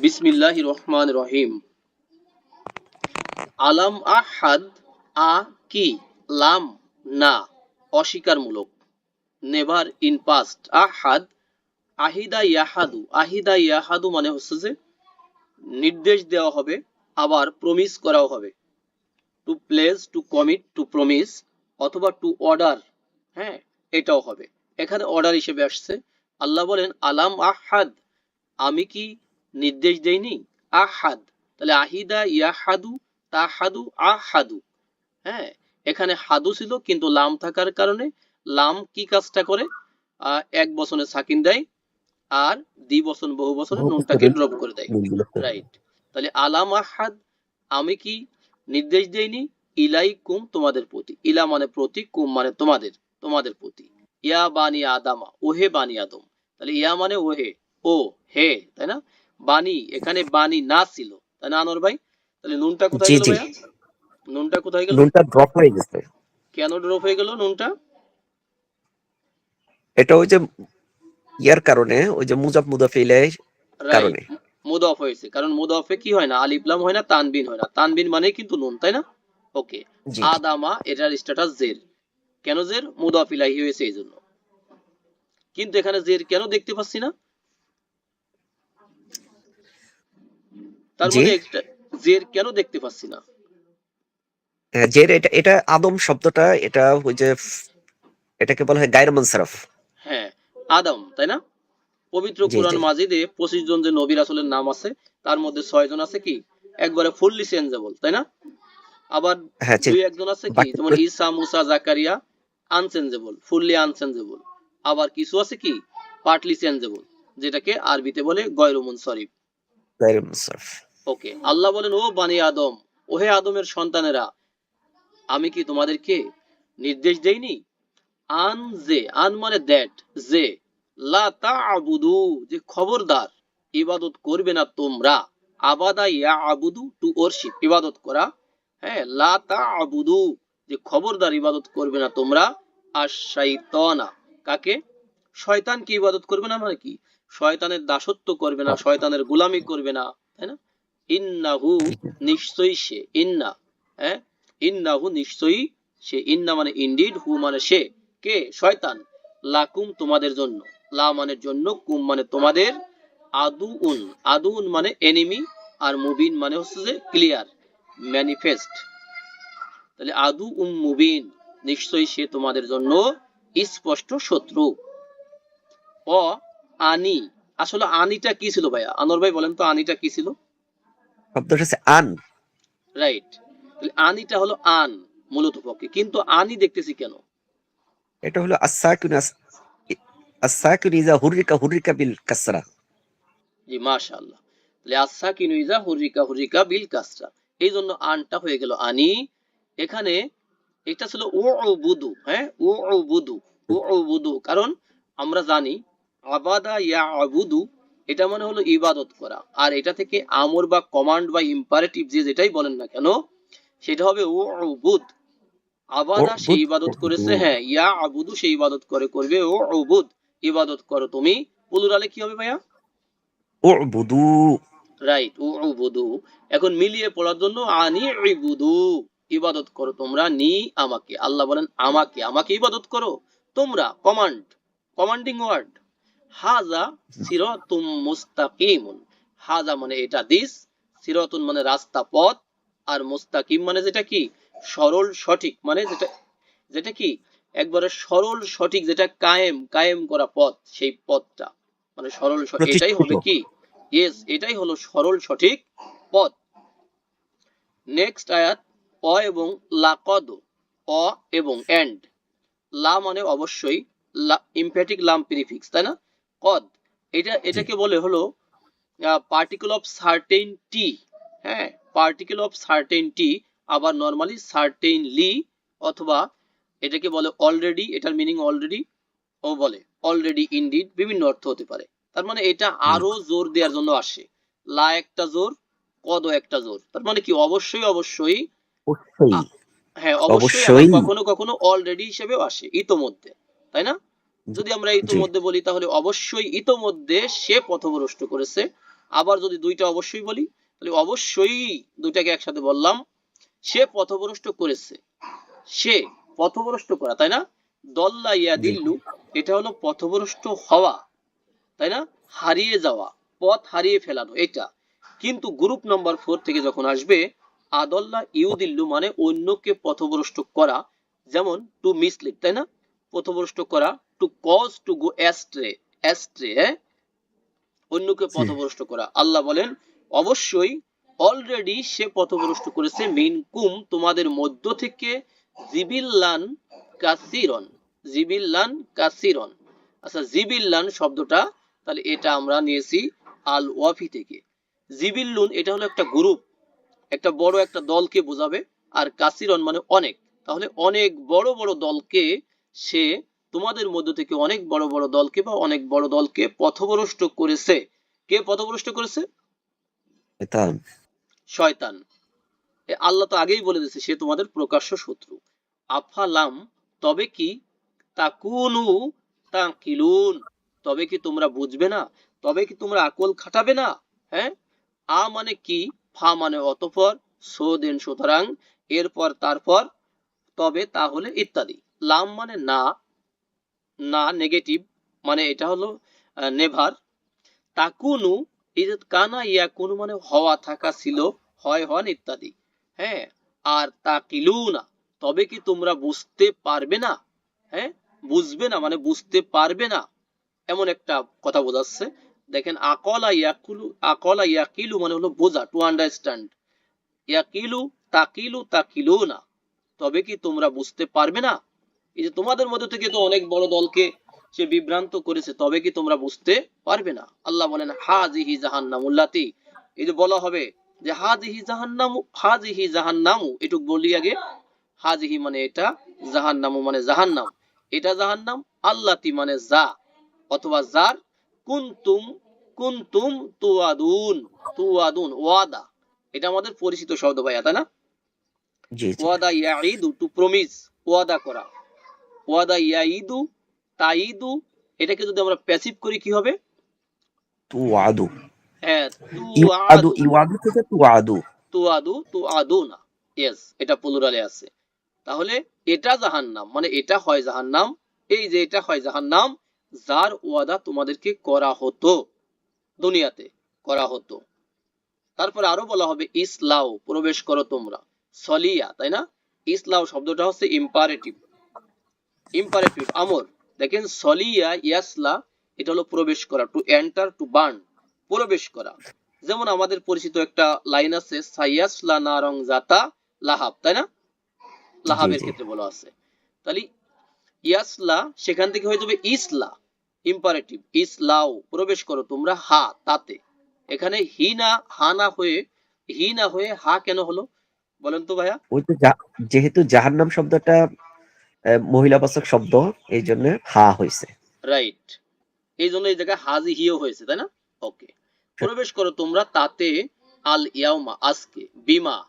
বিসমিল্লাহ রহমান রহিম আলাম আহাদ, আ, কি, লাম, না, অস্বীকারমূলক। নেভার ইন পাস্ট, আহাদ আহিদা ইয়াহাদু আহিদা ইয়াহাদু মানে হচ্ছে যে নির্দেশ দেওয়া হবে, আবার প্রমিস করাও হবে। To place to commit to promise অথবা টু অর্ডার হ্যাঁ এটাও হবে। এখানে অর্ডার হিসেবে আসছে। আল্লাহ বলেন, আলাম আহাদ, আমি কি নির্দেশ দেইনি আহাদ। তাহলে আহিদা ইয়াহাদু তাহাদু আহাদু। হ্যাঁ এখানে হাদু ছিল কিন্তু লাম থাকার কারণে লাম কি কাজটা করে? এক বছরে সাকিন দেয় আর দ্বি বছর বহু বছরে নুনটাকে ড্রপ করে দেয়। রাইট তাহলে আলাম আহাদ আমি কি নির্দেশ দেইনি? ইলাই কুম তোমাদের প্রতি। ইলা মানে প্রতি কুম মানে তোমাদের তোমাদের প্রতি। ইয়া বানি আদামা ওহে বানি আদম। তাহলে ইয়া মানে ওহে ও হে তাই না? বানি এখানে বানি না ছিল। তাই না আনোয়ার ভাই? তাহলে নুনটা কোথায় গেল ভাইয়া? নুনটা কোথায় গেল? নুনটা ড্রপ হয়ে গেছে। কেন ড্রপ হয়ে গেল নুনটা? এটা ওই যে ইয়ার কারণে ওই যে মুজাফ মুদাফিলের কারণে। মুদফ হয়েছে কারণ মুদফে কি হয় না আলিফলাম হয় না তানবিন হয় না। তানবিন মানে কিন্তু নুন তাই না? ওকে। আদামা এটার স্ট্যাটাস জের। কেন জের? মুদাফ ইলাহি হয়েছে এই জন্য। কিন্তু এখানে জের কেন দেখতে পাচ্ছি না? তার মধ্যে একটা জের কেন দেখতে পাচ্ছি না? হ্যাঁ, যে এটা এটা আদম শব্দটা এটা ওই যে এটাকে বলা হয় গায়র মনসারফ। হ্যাঁ আদম তাই না? পবিত্র কোরআন মাজিদে পঁচিশ জন যে নবী রাসূলের নাম আছে তার মধ্যে ছয় জন আছে কি? একবারে ফুললি চেঞ্জেবল তাই না? আবার হ্যাঁ দুই একজন আছে কি? যেমন Isa Musa Zakaria unchangeable fully unchangeable আবার কিছু আছে কি? পার্টলি চেঞ্জেবল যেটাকে আরবিতে বলে গয়রুমুন শরীফ গায়র মনসারফ ওকে। আল্লাহ বলেন ও বানি আদম ওহে আদমের সন্তানেরা আমি কি তোমাদেরকে নির্দেশ দেইনি? আন যে আন মানে দ্যাট যে লা তা'বুদু যে খবরদার ইবাদত করবে না তোমরা। আবাদা ইয়া আবুদু টু ওরশিপ ইবাদত করা। হ্যাঁ লা তা'বুদু যে খবরদার ইবাদত করবে না তোমরা। আর শাইতানা কাকে শয়তানকে ইবাদত করবে না মানে কি? শয়তানের দাসত্ব করবে না শয়তানের গোলামি করবে না তাই না? ইন্নাহু নিশ্চয়ই সে, ইন্না হ্যাঁ? ইন্নাহু নিশ্চয়ই সে, ইন্না মানে ইনডিড হু মানে সে। কে? শয়তান। লাকুম তোমাদের জন্য। লা মানে জন্য, কুম মানে তোমাদের। আদুউন আদুউন মানে এনিমি আর মুবিন মানে হচ্ছে যে ক্লিয়ার ম্যানিফেস্ট তাহলে আদু উম মুবিন, নিশ্চয়ই সে তোমাদের জন্য স্পষ্ট শত্রু। অ, আনি। আসলে আনিটা কি ছিল ভাইয়া? আনোয়ার ভাই বলেন তো, আনিটা কি ছিল? শব্দটা হচ্ছে আন। রাইট আনিটা হলো আন মূলত পক্ষে। কিন্তু আনি দেখতেছি কেন? এটা হলো আসাকিন আসাকিন ইজা হুরিকা হুরিকা বিল কাসরা। জি মাশাআল্লাহ। তাহলে হুরিকা বিল কাসরা। এই জন্য আনটা হয়ে গেল আনি। এখানে এটা ছিল ও বুদু হ্যাঁ? ও বুদু ও বুদু কারণ আমরা জানি আবাদা ইয়া আবুদু এটা মানে হলো ইবাদত করা। আর এটা থেকে আমর বা কমান্ড বা ইম্পারেটিভ যে যেটাই বলেন না কেন সেটা হবে ও বুদ আবাদা সে ইবাদত করেছে হ্যাঁ ইয়া আবুদু সে ইবাদত করে করবে ও বুদ ইবাদত করো তুমি। পুলুরালে কি হবে ভাইয়া? উবুদু। রাইট ও উবুদু। এখন মিলিয়ে পড়ার জন্য আনি ইবুদু। ইবাদত করো তোমরা নি আমাকে। আল্লাহ বলেন আমাকে আমাকে ইবাদত করো। তোমরা কমান্ড কমান্ডিং ওয়ার্ড হাজা সিরাতুম মুস্তাকিমুন। হাজা মানে এটা দিস সিরাতুন মানে রাস্তা পথ আর মুস্তাকিম মানে যেটা কি? সরল সঠিক মানে যেটা যেটা কি? একবারে সরল সঠিক যেটা কায়েম কায়েম করা পথ সেই পথটা। মানে সরল এটাই হবে কি? ইয়েস এটাই হলো সরল সঠিক পথ। নেক্সট আয়াত অ এবং লাকদ অ এবং এন্ড। লা মানে অবশ্যই ইমফ্যাটিক লাম প্রিফিক্স তাই না? কদ। এটা এটাকে বলে হলো পার্টিকেল অফ সার্টেনটি হ্যাঁ? পার্টিকেল অফ সার্টেনটি আবার নর্মালি সার্টেনলি অথবা এটাকে বলে অলরেডি এটার মিনিং অলরেডি ও বলে। অলরেডি ইনডিড বিভিন্ন অর্থ হতে পারে। তার মানে এটা আরও জোর দেওয়ার জন্য আসে। লা একটা জোর কদ একটা জোর। তার মানে কি? অবশ্যই অবশ্যই হ্যাঁ অবশ্যই। কখনো কখনো অলরেডি হিসেবেও আসে ইতোমধ্যে। তাই না? যদি আমরা ইতোমধ্যে বলি তাহলে অবশ্যই ইতোমধ্যে সে পথভ্রষ্ট করেছে। আবার যদি দুইটা অবশ্যই বলি তাহলে অবশ্যই দুইটাকে একসাথে বললাম সে পথভ্রষ্ট করেছে। সে পথভ্রষ্ট করা তাই না? দল্লা ইয়াদিল্লু এটা হলো পথভ্রষ্ট হওয়া তাই না? হারিয়ে যাওয়া পথ হারিয়ে ফেলানো এটা। কিন্তু গ্রুপ নাম্বার ফোর থেকে যখন আসবে আদল্লা ইউদিল্লু মানে অন্যকে পথভ্রষ্ট করা যেমন টু মিসলিড তাই না? পথভ্রষ্ট করা to cause to go astray astray অন্যকে। পথভ্রষ্ট করা। আল্লাহ বলেন অবশ্যই অলরেডি সে পথভ্রষ্ট করেছে মিনকুম তোমাদের মধ্য থেকে জিবিল্লান কাসিরন জিবিল্লান কাসিরন। আচ্ছা জিবিল্লান শব্দটা তাহলে এটা আমরা নিয়েছি আল ওয়াফি থেকে। জিবিল্লুন এটা হলো একটা গ্রুপ একটা বড় একটা দলকে বোঝাবে আর কাসিরন মানে অনেক। তাহলে অনেক বড় বড় দলকে সে তোমাদের মধ্য থেকে অনেক বড় বড় দলকে বা অনেক বড় দলকে পথভ্রষ্ট করেছে। কে পথভ্রষ্ট করেছে? এটা শয়তান। আল্লাহ তো আগেই বলে দিয়েছে সে তোমাদের প্রকাশ্য শত্রু। আফালাম তবে কি? তাকুনু তাকিলুন। তবে কি তোমরা বুঝবে না? তবে কি তোমরা আকল খাটাবে না? হ্যাঁ? আ মানে কি? ফা মানে অতপর সো দেন সুতরাং এরপর তারপর তবে তাহলে ইত্যাদি। লাম মানে না না নেগেটিভ মানে এটা হলো নেভার তাকুনু এই যে কানা ইয়াকুনু মানে হওয়া, থাকা, ছিল, হয়, হন ইত্যাদি। হ্যাঁ আর তাকিলুনা, তবে কি তোমরা বুঝতে পারবে না? হ্যাঁ বুঝবে না মানে বুঝতে পারবে না। এমন একটা কথা বোঝাচ্ছে। দেখেন, আকলা ইয়াকুলু, আকলা ইয়াকিলু মানে হলো বোঝা টু আন্ডারস্ট্যান্ড ইয়াকিলু, তাকিলু তাকিলু না তবে কি তোমরা বুঝতে পারবে না? এই যে তোমাদের মধ্যে থেকে তো অনেক বড় দলকে সে বিভ্রান্ত করেছে তবে কি তোমরা বুঝতে পারবে না? আল্লাহ বলেন হাজিহি জাহান্নামুল্লাতি এই যে বলা হবে যে হাজিহি জাহান্নামু হাজিহি জাহান্নামু এটুক বলি আগে। হাজিহি মানে এটা জাহান্নামু মানে জাহান্নাম। এটা জাহান্নাম আল্লাতি মানে যা অথবা যার কুনতুম কুনতুম তুয়াদুন তুয়াদুন ওয়াদা। এটা আমাদের পরিচিত শব্দ ভাইয়া তাই না? ওয়াদা ইয়াইদু টু প্রমিস ওয়াদা করা। ওয়াদা ইয়াইদু তাইদু এটাকে যদি আমরা প্যাসিভ করি কি হবে? হ্যাঁ ইউআদু থেকে না ইয়েস এটা প্লুরালে আছে। তাহলে এটা জাহান্নাম মানে এটা হয় জাহান্নাম এই যে এটা হয় জাহান্নাম যার ওয়াদা তোমাদেরকে করা হতো দুনিয়াতে করা হতো। তারপরে আরও বলা হবে ইসলাও প্রবেশ করো তোমরা। সলিয়া তাই না? ইসলাও শব্দটা হচ্ছে ইম্পারেটিভ ইম্পারেটিভ আমর দেখেন সলিয়া ইয়াসলা এটা হলো প্রবেশ করা টু এন্টার টু বার্ন প্রবেশ করা। যেমন আমাদের পরিচিত একটা লাইন আছে সাইয়াসলা নারং জাতা লাহাব তাই না? লাহাবের ক্ষেত্রে বলা আছে। তাহলে ইয়াসলা সেখান থেকে হয়ে যাবে ইসলা ইম্পারেটিভ ইসলাও প্রবেশ করো তোমরা হা তাতে। এখানে হি না হা না হয়ে হি না হয়ে হা কেন হলো? বলেন তো ভাইয়া। ওই তো যেহেতু জাহান্নাম শব্দটা মহিলাবাচক শব্দ, এই জন্য হা হয়েছে রাইট এই জন্য এই জায়গায় হাজি হিও হয়েছে, তাই না? ওকে প্রবেশ করো তোমরা তাতে আল ইয়াউমা, আজকে, বিমা।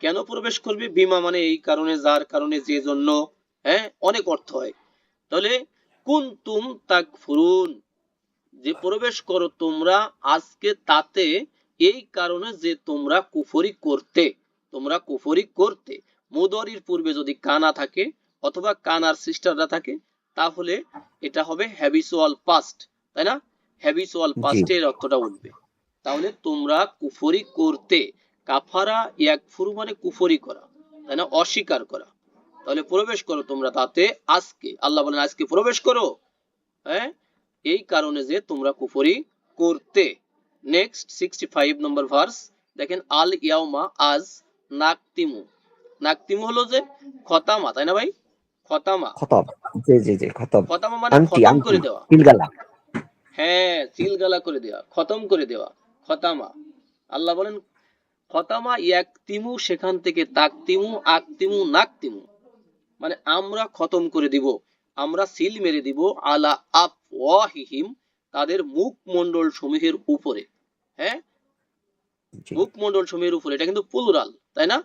কেন প্রবেশ করবে? বিমা মানে এই কারণে, যার কারণে, যে জন্য হ্যাঁ অনেক অর্থ হয়। তাহলে, কুনতুম তাকফুরুন। যে প্রবেশ করো তোমরা আজকে তাতে, এই কারণে যে তোমরা কুফরি করতে, তোমরা কুফরি করতে। মুদরির পূর্বে যদি কানা থাকে অথবা কানার সিস্টাররা থাকে তাহলে এটা হবে হ্যাবিচুয়াল পাস্ট তাই না? হ্যাবিচুয়াল পাস্টের অর্থটা উঠবে। তাহলে তোমরা কুফরি করতে কাফারা ইয়াকফুরু মানে কুফরি করা তাই না? অস্বীকার করা। তাহলে প্রবেশ করো তোমরা তাতে আজকে। আল্লাহ বলেন আজকে প্রবেশ করো। হ্যাঁ? এই কারণে যে তোমরা কুফরি করতে। Next sixty five number verse দেখেন আল ইয়াউমা আজ নাকতিমু। নাকতিমু হলো যে খতামা তাই না ভাই? খতামা। খতম। জি জি জি খতম। খতামা মানে খতম করে দেওয়া। পিলগালা হ্যাঁ সিলগালা করে দেওয়া খতম করে দেওয়া খতামা। আল্লাহ বলেন খতামা ইয়াকতিমু সেখান থেকে তাকতিমু আকতিমু নাকতিমু। মানে আমরা খতম করে দিব আমরা সিল মেরে দিব আলা আপ ওয়াহিহিম তাদের মুখ মন্ডল সমূহের উপরে। হ্যাঁ? মুখমণ্ডল সমূহের উপরে এটা কিন্তু প্লুরাল তাই না?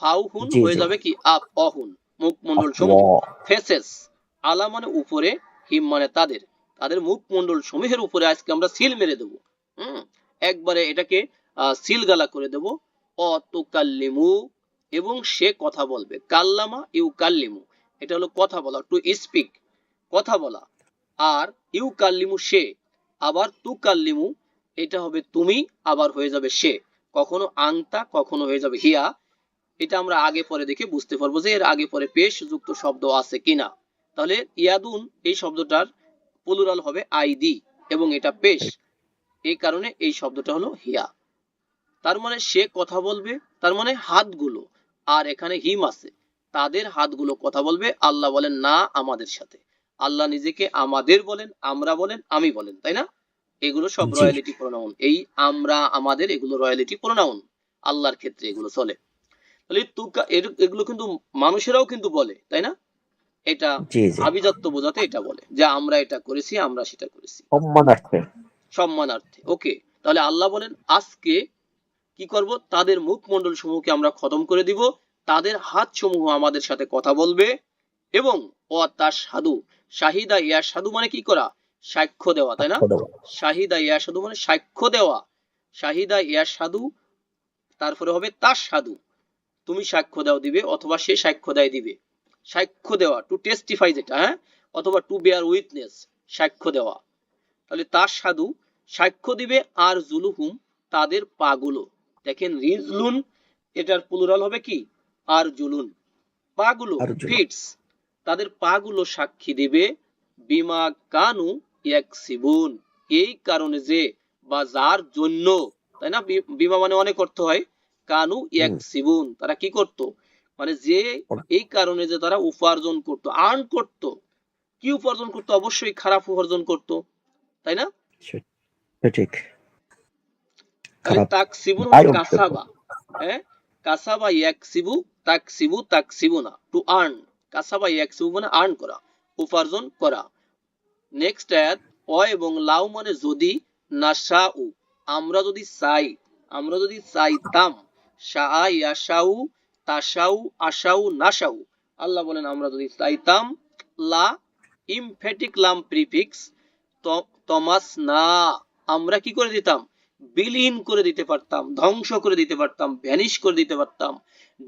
ফাউহুন হয়ে যাবে কি? আপ অহুন মুখমণ্ডল সমূহ ফেসেস আলা মানে উপরে হিম মানে তাদের। তাদের মুখমণ্ডল সমূহের উপরে আজকে আমরা সিল মেরে দেবো। হুম? একবারে এটাকে আহ, সিলগালা করে দেব। অতুকাল্লিমু এবং সে কথা বলবে। কাল্লামা ইউ কাল্লিমু এটা হলো কথা বলা টু স্পিক কথা বলা। আর ইউ কাল্লিমু সে আবার তু কাল্লিমু এটা হবে তুমি আবার হয়ে যাবে সে। কখনো আংতা কখনো হয়ে যাবে হিয়া। এটা আমরা আগে পরে দেখে বুঝতে পারব যে এর আগে পরে পেশ যুক্ত শব্দ আছে কিনা। তাহলে ইয়াদুন এই শব্দটার প্লুরাল হবে আইদি এবং এটা পেশ। এই কারণে এই শব্দটা হলো হিয়া। তার মানে সে কথা বলবে তার মানে হাতগুলো। আর এখানে হিম আছে। তাদের হাতগুলো কথা বলবে আল্লাহ বলেন না আমাদের সাথে। আল্লাহ নিজেকে আমাদের বলেন আমরা বলেন আমি বলেন তাই না? এগুলো সব। রয়্যালিটি প্রোনাউন এই আমরা আমাদের এগুলো রয়্যালিটি প্রোনাউন আল্লাহর ক্ষেত্রে এগুলো চলে। তাহলে তুকা এগুলো কিন্তু মানুষেরাও কিন্তু বলে তাই না? এটা আভিজাত্য বোঝাতে এটা বলে যে আমরা এটা করেছি আমরা সেটা করেছি। সম্মানার্থে। সম্মানার্থে ওকে। তাহলে আল্লাহ বলেন আজকে কি করব? তাদের মুখমণ্ডল সমূহকে আমরা খতম করে দিব তাদের হাত সমূহ আমাদের সাথে কথা বলবে এবং ও তার সাধু শাহিদা ইয়া সাধু মানে কি করা? সাক্ষ্য দেওয়া তাই না? শাহিদা ইয়া সাধু মানে সাক্ষ্য দেওয়া। শাহিদা ইয়া সাধু তারপরে হবে তার সাধু তুমি সাক্ষ্য দাও দিবে অথবা সে সাক্ষ্য দেয় দিবে। সাক্ষ্য দেওয়া টু টেস্টিফাই যেটা হ্যাঁ? অথবা টু বেয়ার উইটনেস সাক্ষ্য দেওয়া। তাহলে তার সাধু সাক্ষ্য দিবে আর জুলুহুম তাদের পাগুলো। দেখেন রিজলুন এটার প্লুরাল হবে কি? আর জুলুন। পাগুলো ফিটস তাদের পাগুলো সাক্ষী দিবে বিমা কানু ইয়াকসিবুন। এই কারণে যে বা যার জন্য তাই না? বিমা মানে অনেক অর্থ হয়। কানু ইয়াকসিবুন তারা কি করত? মানে যে এই কারণে যে তারা উপার্জন করত আর্ন করত। কি উপার্জন করত? অবশ্যই খারাপ উপার্জন করত। তাই না? ঠিক। হলো অংশ। কাসাবা। হ্যাঁ? কাসাবা ইয়াকসিবু তাকসিবু তাকসিবু না টু আর্ন কাসাবা ইয়াকসিবু মানে আর্ন করা উপার্জন করা। নেক্সট অ্যাড অ এবং লাউ মানে যদি নাশাউ। আমরা যদি চাই আমরা যদি চাইতাম শাআ ইয়াশাউ তাশাউ আশাউ নাশাউ। আল্লাহ বলেন আমরা যদি চাইতাম লা ইমফেটিক লাম প্রিফিক্স তমাস না আমরা কি করে দিতাম? বিলীন করে দিতে পারতাম ধ্বংস করে দিতে পারতাম ভ্যানিশ করে দিতে পারতাম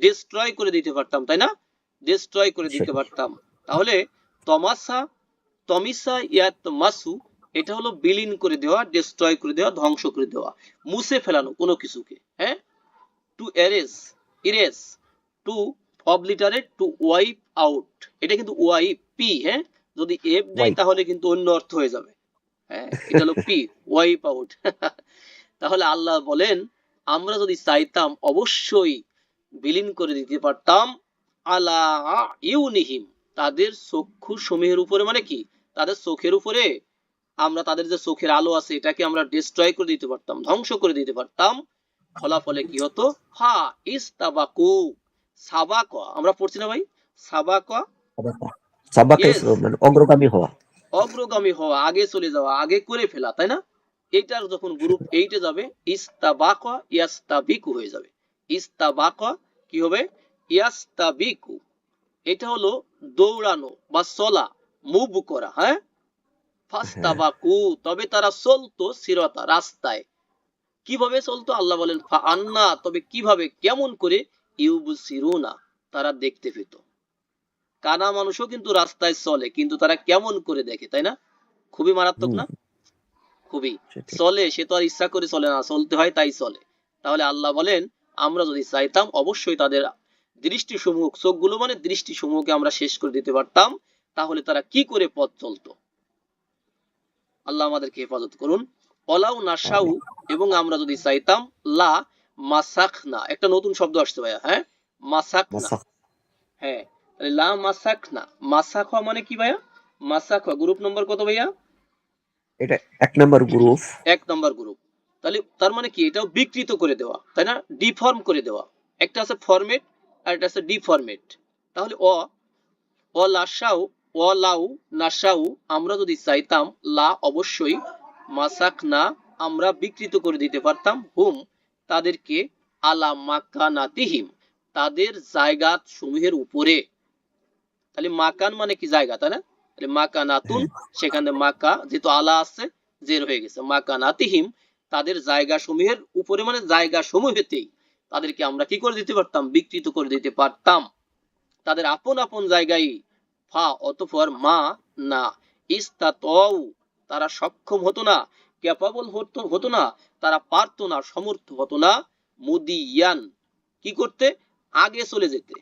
ডিস্ট্রয় করে দিতে পারতাম তাই না? ডিস্ট্রয় করে দিতে পারতাম। তাহলে তমাসা তমিসা ইয়াত মাসু এটা হলো বিলীন করে দেওয়া ডিস্ট্রয় করে দেওয়া ধ্বংস করে দেওয়া। মুছে ফেলানো কোনো কিছুকে হ্যাঁ? To erase erase to obliterate to wipe out এটা কিন্তু ওয়াইপ পি হ্যাঁ? যদি এফ দেয় তাহলে কিন্তু অন্য অর্থ হয়ে যাবে। হ্যাঁ? এটা হলো পি ওয়াইপ আউট তাহলে আল্লাহ বলেন আমরা যদি চাইতাম অবশ্যই বিলীন করে দিতে পারতাম আলা ইউনিহিম তাদের চক্ষু সমূহের উপরে মানে কি? তাদের চোখের উপরে আমরা তাদের যে চোখের আলো আছে এটাকে আমরা ডিস্ট্রয় করে দিতে পারতাম ধ্বংস করে দিতে পারতাম। ফলাফলে কি হতো? হা ইস্তাবাকু। সাবাকা। আমরা পড়ছি না ভাই? সাবাকা। সাবাকে. মানে অগ্রগামী হওয়া। অগ্রগামী হওয়া আগে চলে যাওয়া আগে করে ফেলা তাই না? এইটার যখন গ্রুপ এইটে যাবে ইস্তাবাকা ইয়াস্তাবিকু হয়ে যাবে। ইস্তাবাকা কি হবে? ইয়াস্তাবিকু। এটা হলো দৌড়ানো বা চলা মুভ করা হ্যাঁ? ফাস্তাবাকু। তবে তারা চলতো সিরতা রাস্তায়। কীভাবে চলতো? আল্লাহ বলেন ফা আন্না তবে কীভাবে কেমন করে? ইউবসিরুনা তারা দেখতে পেত। কানা মানুষও কিন্তু রাস্তায় চলে কিন্তু তারা কেমন করে দেখে তাই না? খুবই মারাত্মক না? খুবই। চলে সে তো আর ইচ্ছা করে চলে না চলতে হয় তাই চলে। তাহলে আল্লাহ বলেন আমরা যদি চাইতাম অবশ্যই তাদের দৃষ্টি সমূহ চোখগুলো মানে দৃষ্টি সমূহকে আমরা শেষ করে দিতে পারতাম তাহলে তারা কি করে পথ চলতো? আল্লাহ আমাদেরকে হেফাজত করুন। অলাউ নাসাউ এবং আমরা যদি চাইতাম লা মাসাখনা। একটা নতুন শব্দ আসছে ভাইয়া হ্যাঁ? মাসাখনা। মাসাখ হ্যাঁ তাহলে লা মাসাখনা। মাসাখা মানে কি ভাইয়া? মাসাখা গ্রুপ নম্বর কত ভাইয়া? এটা এক নম্বর গ্রুপ। এক নম্বর গ্রুপ। তাহলে তার মানে কি? এটাও বিকৃত করে দেওয়া তাই না? ডিফর্ম করে দেওয়া। একটা আছে ফরমেট আর একটা আছে ডিফরমেট। তাহলে অ অ লাসাউ অ লাউ নাসাউ আমরা যদি চাইতাম লা অবশ্যই মাসাক না আমরা বিকৃত করে দিতে পারতাম। হুম তাদেরকে আলা মাকানাতিহিম তাদের জায়গা সমূহের উপরে। তাহলে মাকান মানে কি জায়গা তাই না? তাহলে মাকানাতুন সেখানে মাকা যেহেতু আলা আছে জের হয়ে গেছে। মাকানাতিহিম তাদের জায়গা সমূহের উপরে মানে জায়গা সমূহেতেই তাদেরকে আমরা কি করে দিতে পারতাম? বিকৃত করে দিতে পারতাম। তাদের আপন আপন জায়গায় ফা অতঃপর মা না ইস্তাতও তারা সক্ষম হতো না ক্যাপাবল হতো হতো না, তারা পারতো না, সমর্থ হতো না। মুদিয়ান, কি করতে? আগে চলে যেতে।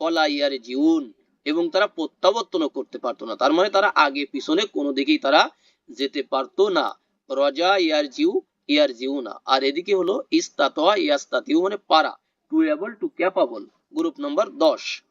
অলা ইয়ার জিউন এবং তারা প্রত্যাবর্তনও করতে পারতো না। তার মানে তারা আগে পিছনে কোনো দিকেই তারা যেতে পারতো না। রজা ইয়ার জিউ ইয়ার জিউ না। আর এদিকে হলো ইস্তাতোয়া, ইয়াস্তাতিউ মানে পারা। To able to capable group number দশ।